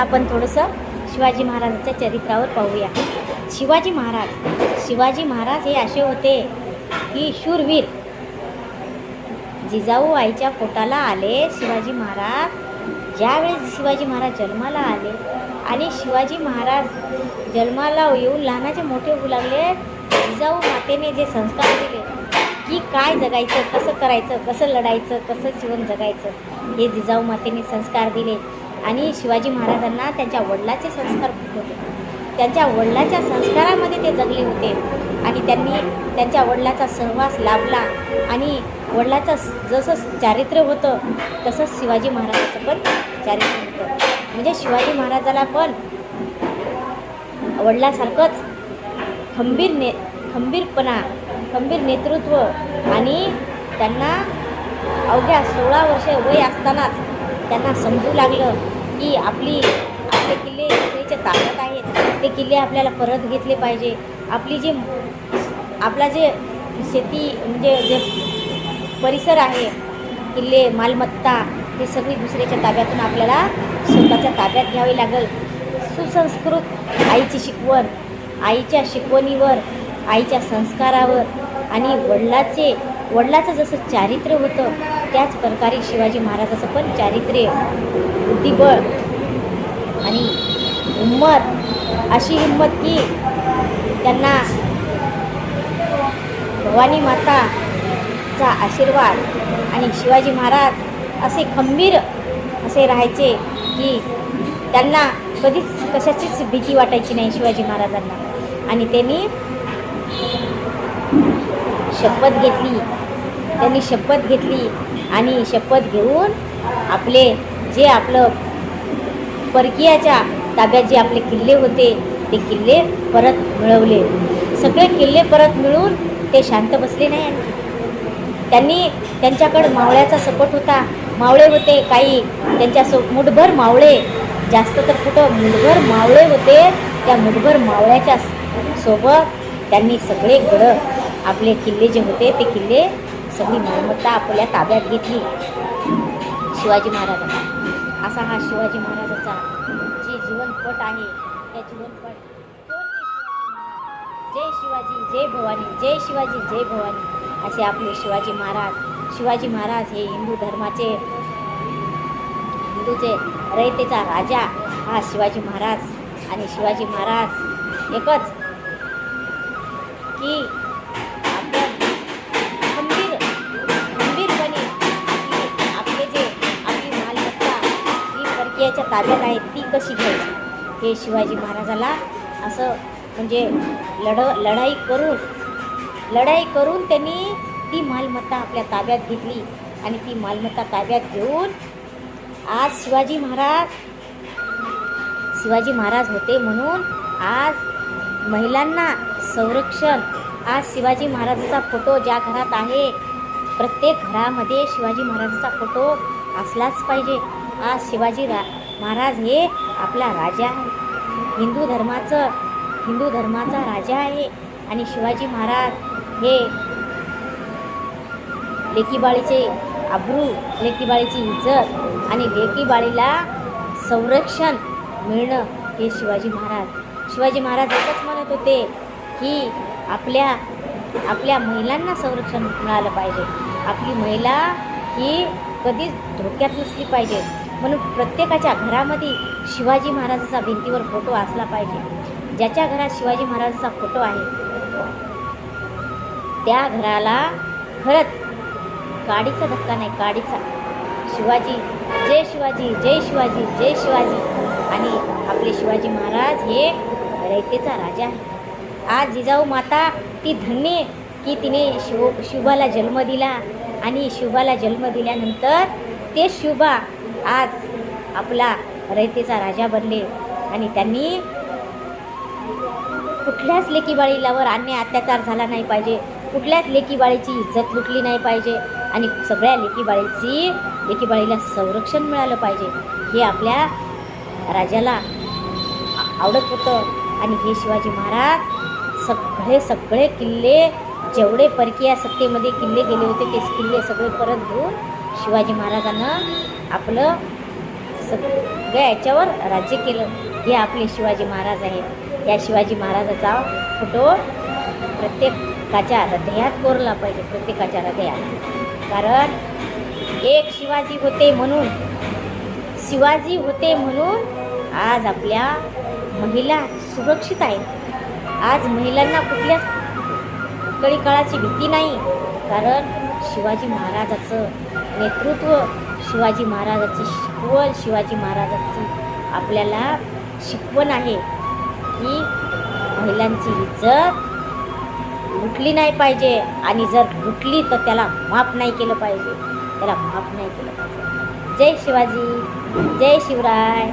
आपण थोडंसं शिवाजी महाराजांच्या चरित्रावर पाहूया. शिवाजी महाराज शिवाजी महाराज हे असे होते की शूरवीर जिजाऊ आईच्या पोटाला आले. शिवाजी महाराज ज्यावेळेस शिवाजी महाराज जन्माला आले आणि शिवाजी महाराज जन्माला येऊन लहानाचे मोठे होऊ लागले जिजाऊ मातेने जे संस्कार दिले की काय जगायचं कसं करायचं कसं लढायचं कसं जीवन जगायचं हे जिजाऊ मातेने संस्कार दिले. आणि शिवाजी महाराजांना त्यांच्या वडिलाचे संस्कार होते. त्यांच्या वडिलाच्या संस्कारामध्ये ते जगले होते आणि त्यांनी त्यांच्या वडिलाचा सहवास लाभला आणि वडिलाचं जसं चारित्र्य होतं तसंच शिवाजी महाराजाचं पण चारित्र्य होतं. म्हणजे शिवाजी महाराजाला पण वडिलासारखंच खंबीर ने खंबीरपणा खंबीर नेतृत्व आणि त्यांना अवघ्या सोळा वर्ष वय असतानाच त्यांना समजू लागलं की आपली आपले किल्ले दुसरीच्या ताकद आहेत. ते किल्ले आपल्याला परत घेतले पाहिजे. आपली जे आपला जे शेती म्हणजे जे परिसर आहे किल्ले मालमत्ता हे सगळी दुसऱ्याच्या ताब्यातून आपल्याला स्वतःच्या ताब्यात घ्यावी लागेल. सुसंस्कृत आईची शिकवण आईच्या शिकवणीवर आईच्या संस्कारावर आणि वडिलाचे वडिलाचं जसं चारित्र्य होतं त्याच प्रकारे शिवाजी महाराजाचं पण चारित्र्य बुद्धिबळ आणि हिंमत अशी हिंमत की त्यांना भवानी माताचा आशीर्वाद आणि शिवाजी महाराज असे खंबीर असे राहायचे की त्यांना कधीच कशाचीच भीती वाटायची नाही शिवाजी महाराजांना. आणि त्यांनी शपथ घेतली. त्यांनी शपथ घेतली आणि शपथ घेऊन आपले जे आपलं परकीयाच्या ताब्यात जे आपले किल्ले होते ते किल्ले परत मिळवले. सगळे किल्ले परत मिळून ते शांत बसले नाही. आणखी त्यांनी त्यांच्याकडे मावळ्याचा सपोर्ट होता. मावळे होते काही त्यांच्या सो मुठभर मावळे. जास्त तर कुठं मुठभर मावळे होते. त्या मुठभर मावळ्याच्या सोबत त्यांनी सगळे गड आपले किल्ले जे होते ते किल्ले सगळी मालमत्ता आपल्या ताब्यात घेतली शिवाजी महाराजांना असा हा शिवाजी महाराजाचा जे जीवनपट आहे त्या जीवनपट जय शिवाजी जय भवानी जय शिवाजी जय भवानी असे आपले शिवाजी महाराज. शिवाजी महाराज हे हिंदू धर्माचे हिंदूचे रयतेचा राजा हा शिवाजी महाराज. आणि शिवाजी महाराज एकच की ही ताब्यात आहे ती कशी घ्यायची? हे शिवाजी महाराजाला असं म्हणजे लढ लढाई करून लढाई करून त्यांनी ती मालमत्ता आपल्या ताब्यात घेतली आणि ती मालमत्ता ताब्यात घेऊन आज शिवाजी महाराज शिवाजी महाराज होते म्हणून आज महिलांना संरक्षण आज शिवाजी महाराजाचा फोटो ज्या घरात आहे प्रत्येक घरामध्ये शिवाजी महाराजांचा फोटो असलाच पाहिजे. आज शिवाजी रा महाराज हे आपला राजा आहे. हिंदू धर्माचं हिंदू धर्माचा राजा आहे. आणि शिवाजी महाराज हे लेकीबाळीचे आब्रू लेकीबाळीची इज्जत आणि लेकीबाळीला संरक्षण मिळणं हे शिवाजी महाराज. शिवाजी महाराज एकच म्हणत होते की आपल्या आपल्या महिलांना संरक्षण मिळालं पाहिजे. आपली महिला ही कधीच धोक्यात नसली पाहिजे. म्हणून प्रत्येकाच्या घरामध्ये शिवाजी महाराजाचा भिंतीवर फोटो असला पाहिजे. ज्याच्या घरात शिवाजी महाराजाचा फोटो आहे त्या घराला खरंच गाडीचा धक्का नाही गाडीचा. शिवाजी जय शिवाजी जय शिवाजी जय शिवाजी. आणि आपले शिवाजी महाराज हे रयतेचा राजा आहे आज जिजाऊ माता ती धन्य की तिने शिव शिवबाला जन्म दिला. आणि शुभाला जन्म दिल्यानंतर ते शिवबा आज आपला रयतेचा राजा बनले आणि त्यांनी कुठल्याच लेकीबाळीलावर अन्याय अत्याचार झाला नाही पाहिजे कुठल्याच लेकीबाळीची इज्जत लुटली नाही पाहिजे आणि सगळ्या लेकीबाळीची लेकीबाळीला संरक्षण मिळालं पाहिजे. हे आपल्या राजाला आवडत होतं. आणि हे शिवाजी महाराज सगळे सगळे किल्ले जेवढे परकीय सत्तेमध्ये किल्ले गेले होते ते किल्ले सगळे परत घेऊन शिवाजी महाराजांना आपलं सगळ्या याच्यावर राज्य केलं. हे आपले शिवाजी महाराज आहेत. या शिवाजी महाराजाचा फोटो प्रत्येकाच्या हृदयात कोरला पाहिजे प्रत्येकाच्या हृदयात. कारण एक शिवाजी होते म्हणून शिवाजी होते म्हणून आज आपल्या महिला सुरक्षित आहेत. आज महिलांना कुठल्याच कळी काळाची भीती नाही. कारण शिवाजी महाराजाचं नेतृत्व शिवाजी महाराजाची शिकवण शिवाजी महाराजाची आपल्याला शिकवण आहे. की महिलांची इज्जत लुटली नाही पाहिजे आणि जर लुटली तर त्याला माफ नाही केलं पाहिजे. त्याला माफ नाही केलं पाहिजे. जय शिवाजी जय शिवराय.